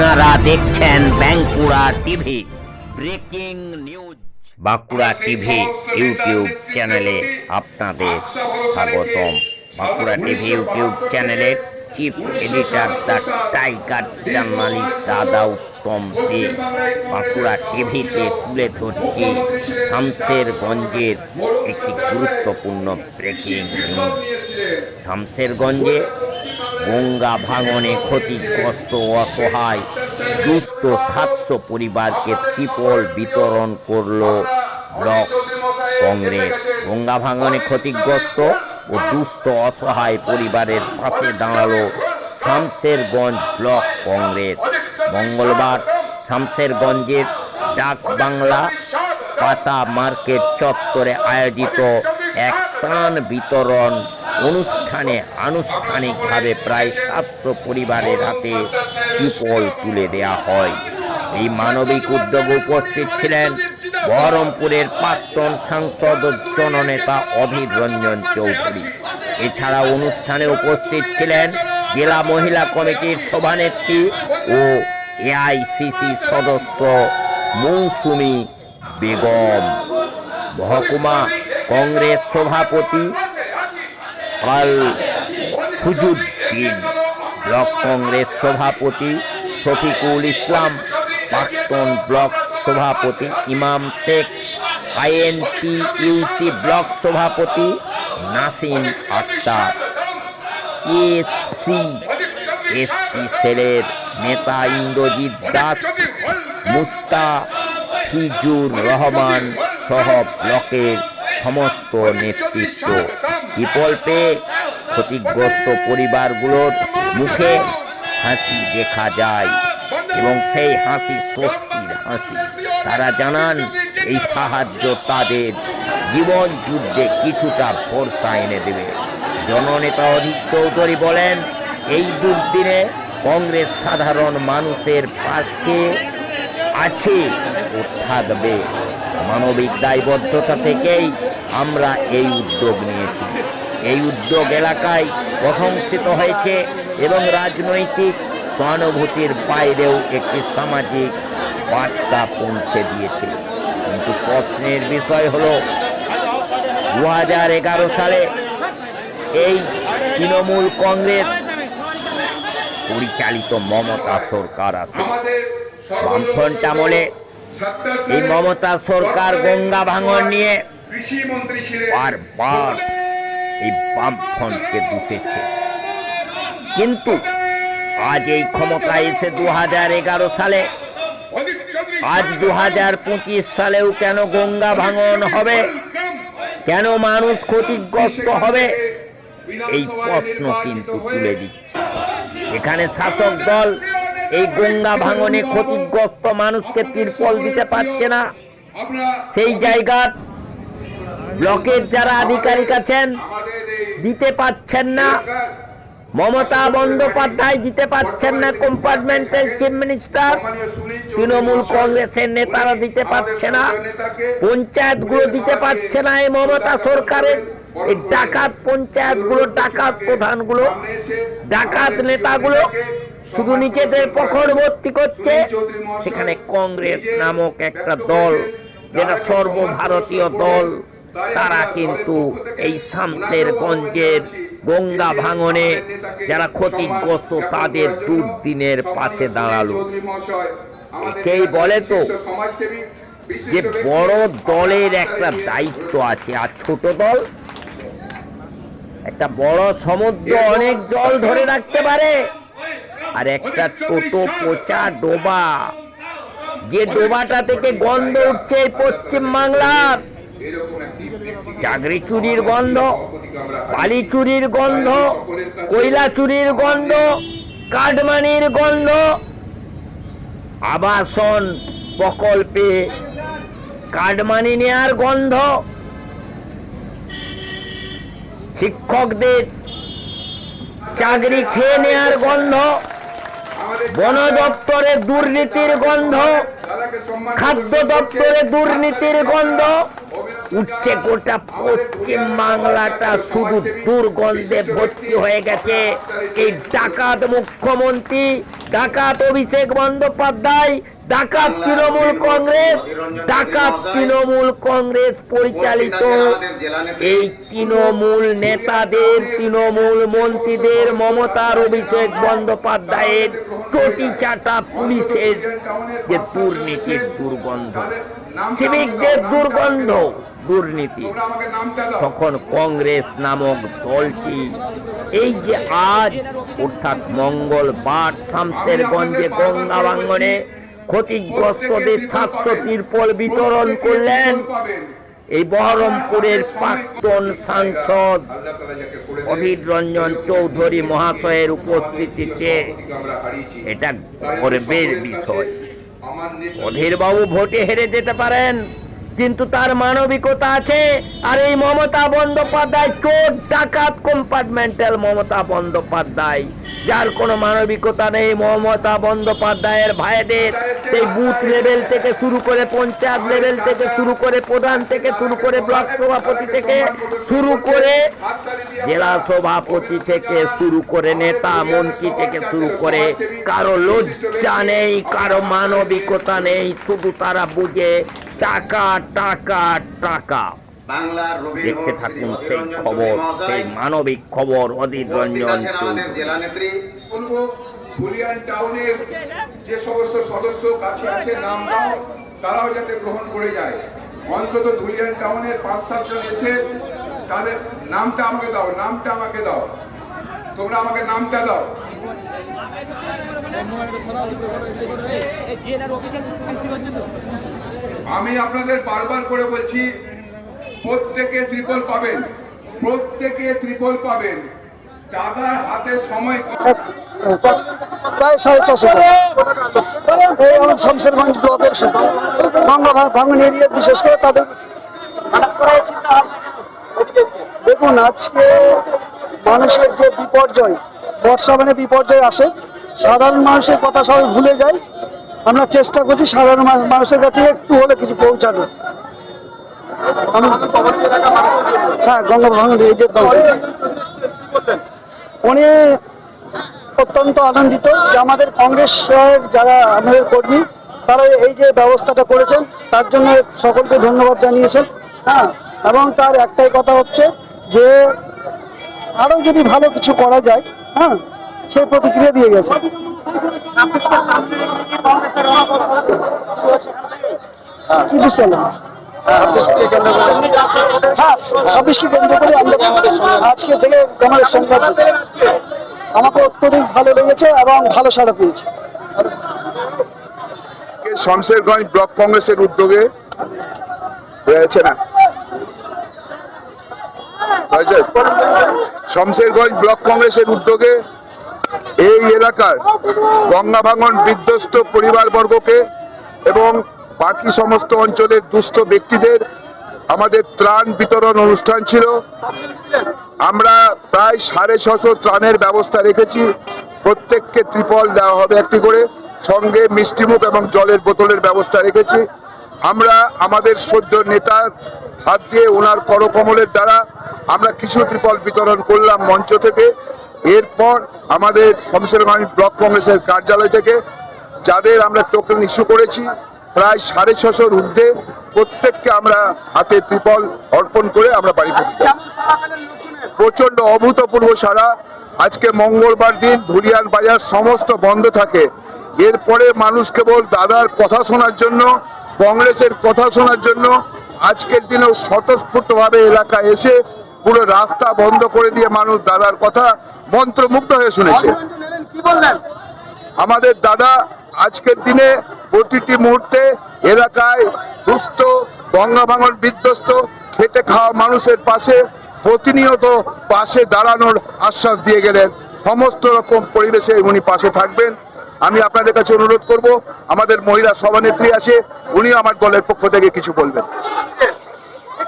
আপনারা দেখছেন Bankura TV breaking news. Bankura TV YouTube চ্যানেলে আপনাদের স্বাগতম। বাঁকুড়া টিভি ইউটিউব চ্যানেলের chief editor the tiger journalist দাদা উত্তম দে। বাঁকুড়া টিভিতে তুলে ধরছি শামসেরগঞ্জের একটি গুরুত্বপূর্ণ ব্রেকিং নিউজ শামসেরগঞ্জে গঙ্গা ভাঙনে ক্ষতিগ্রস্ত অসহায় দুস্থ সাতশো পরিবারকে ত্রিপল বিতরণ করল ব্লক কংগ্রেস। গঙ্গা ভাঙনে ক্ষতিগ্রস্ত ও দুস্থ অসহায় পরিবারের পাশে দাঁড়াল শামসেরগঞ্জ ব্লক কংগ্রেস। মঙ্গলবার শামসেরগঞ্জের ডাক বাংলা পাতা মার্কেট চত্বরে আয়োজিত এক ত্রাণ বিতরণ অনুষ্ঠানে আনুষ্ঠানিকভাবে প্রায় সাতশো পরিবারের হাতে ত্রিপল তুলে দেয়া হয়। এই মানবিক উদ্যোগে উপস্থিত ছিলেন বহরমপুরের প্রাক্তন সাংসদ জননেতা অধীর রঞ্জন চৌধুরী। এছাড়া অনুষ্ঠানে উপস্থিত ছিলেন জেলা মহিলা কমিটির সভানেত্রী ও এআইসিসি সদস্য মৌসুমী বেগম। মহকুমা কংগ্রেস সভাপতি আল হুজুদ্দিন ব্লক কংগ্রেস সভাপতি শফিকুল ইসলাম, প্রাক্তন ব্লক সভাপতি ইমাম শেখ আইএনটি ইউসি ব্লক সভাপতি নাসিম আক্তার এসি এসটি সেলের নেতা ইন্দ্রজিৎ দাস, মুস্তাফিজুর রহমান সহ ব্লকের সমস্ত নেতৃত্ব বিপল পেয়ে ক্ষতিগ্রস্ত পরিবারগুলোর মুখে হাসি দেখা যায় এবং সেই হাসি স্বস্তির হাসি। তারা জানান এই সাহায্য তাদের জীবন যুদ্ধে কিছুটা ভরসা এনে দেবে। জননেতা অধীর চৌধুরী বলেন এই দুর্দিনে কংগ্রেস সাধারণ মানুষের পাশে আছে ও থাকবে। মানবিক দায়বদ্ধতা থেকেই আমরা এই উদ্যোগ নিয়েছি। এই উদ্যোগ এলাকায় প্রশংসিত হয়েছে এবং রাজনৈতিক সহানুভূতির বাইরেও একটি সামাজিক বার্তা পৌঁছে দিয়েছে। কিন্তু প্রশ্নের বিষয় হলো দু হাজার এগারো সালে এই তৃণমূল কংগ্রেস পরিচালিত মমতা সরকার আছে। বামফ্রন্ট আমলে এই মমতা সরকার গঙ্গা ভাঙন নিয়ে কৃষি মন্ত্রী ছিলেন বারবার এই বামফ্রন্টকে দূষেছে। কিন্তু আজ এই ক্ষমতায় এসে দু হাজার এগারো সালে আজ দু হাজার পঁচিশ সালেও কেন গঙ্গা ভাঙন হবে? কেন মানুষ ক্ষতিগ্রস্ত হবে? এই প্রশ্ন কিন্তু তুলে দিচ্ছে। এখানে শাসক দল এই গঙ্গা ভাঙনে ক্ষতিগ্রস্ত মানুষকে তিরপল দিতে পারছে না। সেই জায়গার ব্লকের যারা আধিকারিক আছেন, দিতে পারছেন না। মমতা বন্দ্যোপাধ্যায় দিতে পারছেন না কম্পার্টমেন্টের চিফ মিনিস্টার তৃণমূল কংগ্রেসের নেতারা দিতে পারছে না। সদস্য নেতাকে পঞ্চায়েতগুলো দিতে পারছে না এই মমতা সরকারের। এই ডাকাত পঞ্চায়েতগুলো ডাকাত প্রধানগুলো ডাকাত নেতাগুলো শুধু নিজেদের পকড় ভর্তি করছে সেখানে কংগ্রেস নামক একটা দল যেটা সর্বভারতীয় দল তারা কিন্তু এই অনুরোধ জানাচ্ছি, গঙ্গা ভাঙনে যারা ক্ষতিগ্রস্ত তাদের দুর্দিনের পাশে দাঁড়াল। নেতা, বলে তো যে বড় দলের একটা দায়িত্ব আছে আর ছোট দল একটা বড় সমুদ্র অনেক জল ধরে রাখতে পারে। আর একটা ছোট পচা ডোবা। যে ডোবাটা থেকে গন্ধ উঠছে পশ্চিম বাংলার। চাকরি চুরির গন্ধ। বালি চুরির গন্ধ, কয়লা চুরির গন্ধ কাঠমানির গন্ধ, আবাসন প্রকল্পে কাঠমানি নেয়ার গন্ধ। শিক্ষকদের চাকরি খেয়ে নেয়ার গন্ধ। বন দপ্তরে দুর্নীতির গন্ধ, খাদ্য দপ্তরে দুর্নীতির গন্ধ। উঠছে গোটা পশ্চিম বাংলাটা শুধু দুর্গন্ধে ভর্তি হয়ে গেছে। এই ডাকাত মুখ্যমন্ত্রী ডাকাত অভিষেক বন্দ্যোপাধ্যায় ডাকাত তৃণমূল কংগ্রেস, ডাকাত তৃণমূল কংগ্রেস পরিচালিত এই তৃণমূল নেতাদের, তৃণমূল মন্ত্রীদের মমতার অভিষেক বন্দ্যোপাধ্যায়ের চটি চাটা পুলিশের যে দুর্নীতির দুর্গন্ধ। সিভিকদের দুর্গন্ধ, দুর্নীতি। তখন কংগ্রেস নামক দলটি এই যে আজ, অর্থাৎ মঙ্গলবার শামসেরগঞ্জে গঙ্গা ভাঙ্গনে ক্ষতিগ্রস্তদের ছাত্র তিরপল বিতরণ করলেন এই বহরমপুরের প্রাক্তন সাংসদ অধীর রঞ্জন চৌধুরী মহাশয়ের উপস্থিতিতে। এটা গর্বের বিষয়। অধীরবাবু অধীর বাবু ভোটে হেরে যেতে পারেন। কিন্তু তার মানবিকতা আছে। আর এই মমতা বন্দ্যোপাধ্যায় চোর ডাকাত কম্পার্টমেন্টাল মমতা বন্দ্যোপাধ্যায়। যার কোনো মানবিকতা নেই মমতা বন্দ্যোপাধ্যায়ের ভাইদের। সেই বুথ লেভেল থেকে শুরু করে পঞ্চায়েত লেভেল থেকে শুরু করে প্রধান থেকে শুরু করে ব্লক সভাপতি থেকে শুরু করে জেলা সভাপতি থেকে শুরু করে নেতা মন্ত্রী থেকে শুরু করে কারও লজ্জা নেই, কারও মানবিকতা নেই, শুধু তারা বুঝে টাকা টাকা টাকা বাংলার দেখতে থাকুন সেই খবর সেই মানবিক খবর অধীর রঞ্জন ধুলিয়ান টাউনের যে সমস্ত সদস্য কাছে আছে নাম দাও তারাও যাতে গ্রহণ করে যায় অন্তত ধুলিয়ান টাউনের পাঁচ সাতজন এসে তাদের নামটা আমাকে দাও নামটা আমাকে দাও তোমরা আমাকে নামটা দাও জেলার আমি আপনাদের বারবার করে বলছি, প্রত্যেকে ত্রিপল পাবেন, প্রত্যেকে ত্রিপল পাবেন। দাদার হাতে সময় প্রায় সাড়ে ছশো ভাঙন এরিয়া, বিশেষ করে তাদের দেখুন, আজকে মানুষের যে বিপর্যয় বর্ষা মানে বিপর্যয় আসে, সাধারণ মানুষের কথা সবাই ভুলে যায়। আমরা চেষ্টা করছি সাধারণ মানুষের কাছে একটু হলে কিছু পৌঁছানো। হ্যাঁ গঙ্গা উনি অত্যন্ত আনন্দিত যে আমাদের কংগ্রেসের যারা আমাদের কর্মী, তারা এই যে ব্যবস্থাটা করেছেন, তার জন্য সকলকে ধন্যবাদ জানিয়েছেন। হ্যাঁ এবং তার একটাই কথা হচ্ছে যে আরও যদি ভালো কিছু করা যায় হ্যাঁ সেই প্রতিক্রিয়া দিয়ে গেছে। কি বুঝতে না? হ্যাঁ ছাব্বিশকে কেন্দ্র করে আমরা আজকে থেকে আমাদের সংবাদ আমাকে অত্যধিক ভালো লেগেছে এবং ভালো সাড়া পেয়েছি। শমশেরগঞ্জ ব্লক কংগ্রেসের উদ্যোগে হয়েছে না? শমশেরগঞ্জ ব্লক কংগ্রেসের উদ্যোগে এই এলাকার গঙ্গা ভাঙন বিধ্বস্ত পরিবারবর্গকে এবং বাকি সমস্ত অঞ্চলের দুস্থ ব্যক্তিদের আমাদের ত্রাণ বিতরণ অনুষ্ঠান ছিল। আমরা প্রায় সাড়ে ছশো ত্রাণের ব্যবস্থা রেখেছি। প্রত্যেককে ত্রিপল দেওয়া হবে একটি করে। সঙ্গে মিষ্টিমুখ এবং জলের বোতলের ব্যবস্থা রেখেছি। আমরা আমাদের সদ্য নেতার হাত দিয়ে ওনার করকমলের দ্বারা আমরা কিছু ত্রিপল বিতরণ করলাম মঞ্চ থেকে। এরপর আমাদের শমশেরগঞ্জ ব্লক কংগ্রেসের কার্যালয় থেকে, যাদের আমরা টোকেন ইস্যু করেছি, প্রায় সাড়ে ছশোর ঊর্ধ্বে প্রত্যেককে আমরা হাতে ত্রিপল অর্পণ করে আমরা বাড়ি ফিরি। প্রচণ্ড অভূতপূর্ব সারা। আজকে মঙ্গলবার দিন ধুলিয়ান বাজার সমস্ত বন্ধ থাকে। এরপরে মানুষ কেবল দাদার কথা শোনার জন্য, কংগ্রেসের কথা শোনার জন্য, আজকের দিনেও স্বতঃস্ফূর্তভাবে এলাকা এসে পুরো রাস্তা বন্ধ করে দিয়ে মানুষ দাদার কথা মন্ত্রমুগ্ধ হয়ে শুনেছে। আমাদের দাদা আজকের দিনে প্রতিটি মুহূর্তে এলাকায় দুস্থ, গঙ্গা ভাঙন বিধ্বস্ত খেতে খাওয়া মানুষের পাশে প্রতিনিয়ত পাশে দাঁড়ানোর আশ্বাস দিয়ে গেলেন। সমস্ত রকম পরিবেশে উনি পাশে থাকবেন। আমি আপনাদের কাছে অনুরোধ করব, আমাদের মহিলা সভানেত্রী আছে, উনিও আমার দলের পক্ষ থেকে কিছু বলবেন।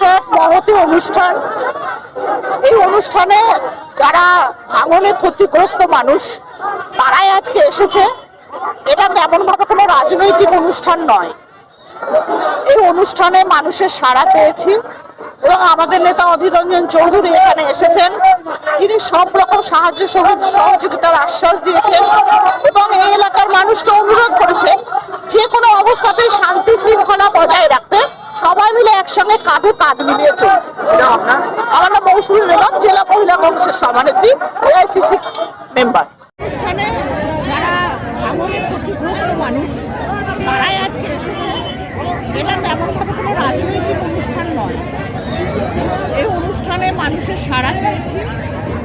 এটা মহতি অনুষ্ঠান। এই অনুষ্ঠানে যারা ভাঙনে ক্ষতিগ্রস্ত মানুষ, তারাই আজকে এসেছে। এটা তেমন ভাবে কোনো রাজনৈতিক অনুষ্ঠান নয়। এই অনুষ্ঠানে মানুষের সাড়া পেয়েছি এবং আমাদের নেতা অধীর রঞ্জন চৌধুরী এখানে এসেছেন। তিনি সব রকম সাহায্য সহযোগ- সহযোগিতার আশ্বাস দিয়েছেন এবং এই এলাকার মানুষকে অনুরোধ করেছেন যে কোনো অবস্থাতেই শান্তি শৃঙ্খলা বজায় রাখতে সবাই একসঙ্গে কাঁধে কাঁধ মিলিয়ে চলছে আমার নাম মৌসুমী বেগম, জেলা মহিলা কংগ্রেসের সভানেত্রী, এআইসিসি মেম্বার। অনুষ্ঠানে যারা ভাঙনের ক্ষতিগ্রস্ত মানুষ, তারাই আজকে এসেছে। এটা তেমনভাবে কোনো রাজনৈতিক অনুষ্ঠান নয়। এই অনুষ্ঠানে মানুষের সাড়া পেয়েছি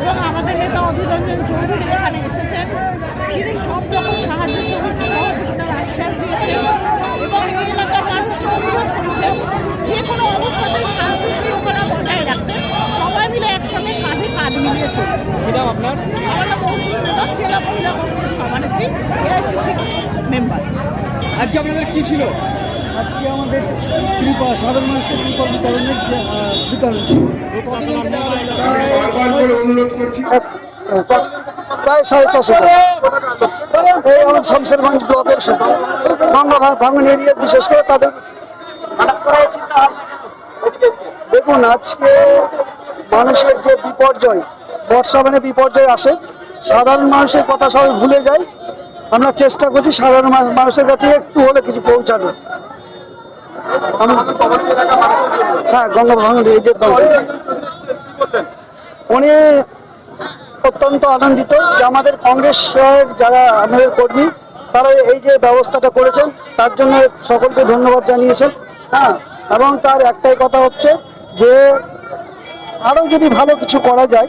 এবং আমাদের নেতা অধীর রঞ্জন চৌধুরী এখানে এসেছেন তিনি সব রকম সাহায্য সহযোগ- সহযোগিতার আশ্বাস দিয়েছেন এবং এই এলাকার মানুষকে অনুরোধ করেছেন যে কোনো অবস্থাতেই শান্তি শৃঙ্খলা বজায় রাখতে সবাই মিলে একসঙ্গে কাঁধে কাঁধ মিলিয়ে আপনার? নাম মৌসুমী বেগম জেলা মহিলা কংগ্রেসের সভানেত্রী এআইসিসি মেম্বার আজকে আপনাদের কি ছিল? আজকে আমাদের কৃপা সাধারণ মানুষকে কৃপা বিতরণের যে, বিতরণ প্রায় সাড়ে ছশো এই আমার শমশেরগঞ্জ ব্লকের গঙ্গা ভা- এরিয়া বিশেষ করে তাদের দেখুন আজকে মানুষের যে বিপর্যয় বর্ষা মানে বিপর্যয় আসে, সাধারণ মানুষের কথা সবাই ভুলে যায়। আমরা চেষ্টা করছি সাধারণ মানুষের কাছে একটু হলে কিছু পৌঁছানো হ্যাঁ গঙ্গা এই যে উনি অত্যন্ত আনন্দিত যে আমাদের কংগ্রেসের যারা আমাদের কর্মী, তারা এই যে ব্যবস্থাটা করেছেন, তার জন্য সকলকে ধন্যবাদ জানিয়েছেন। হ্যাঁ এবং তার একটাই কথা হচ্ছে যে আরও যদি ভালো কিছু করা যায়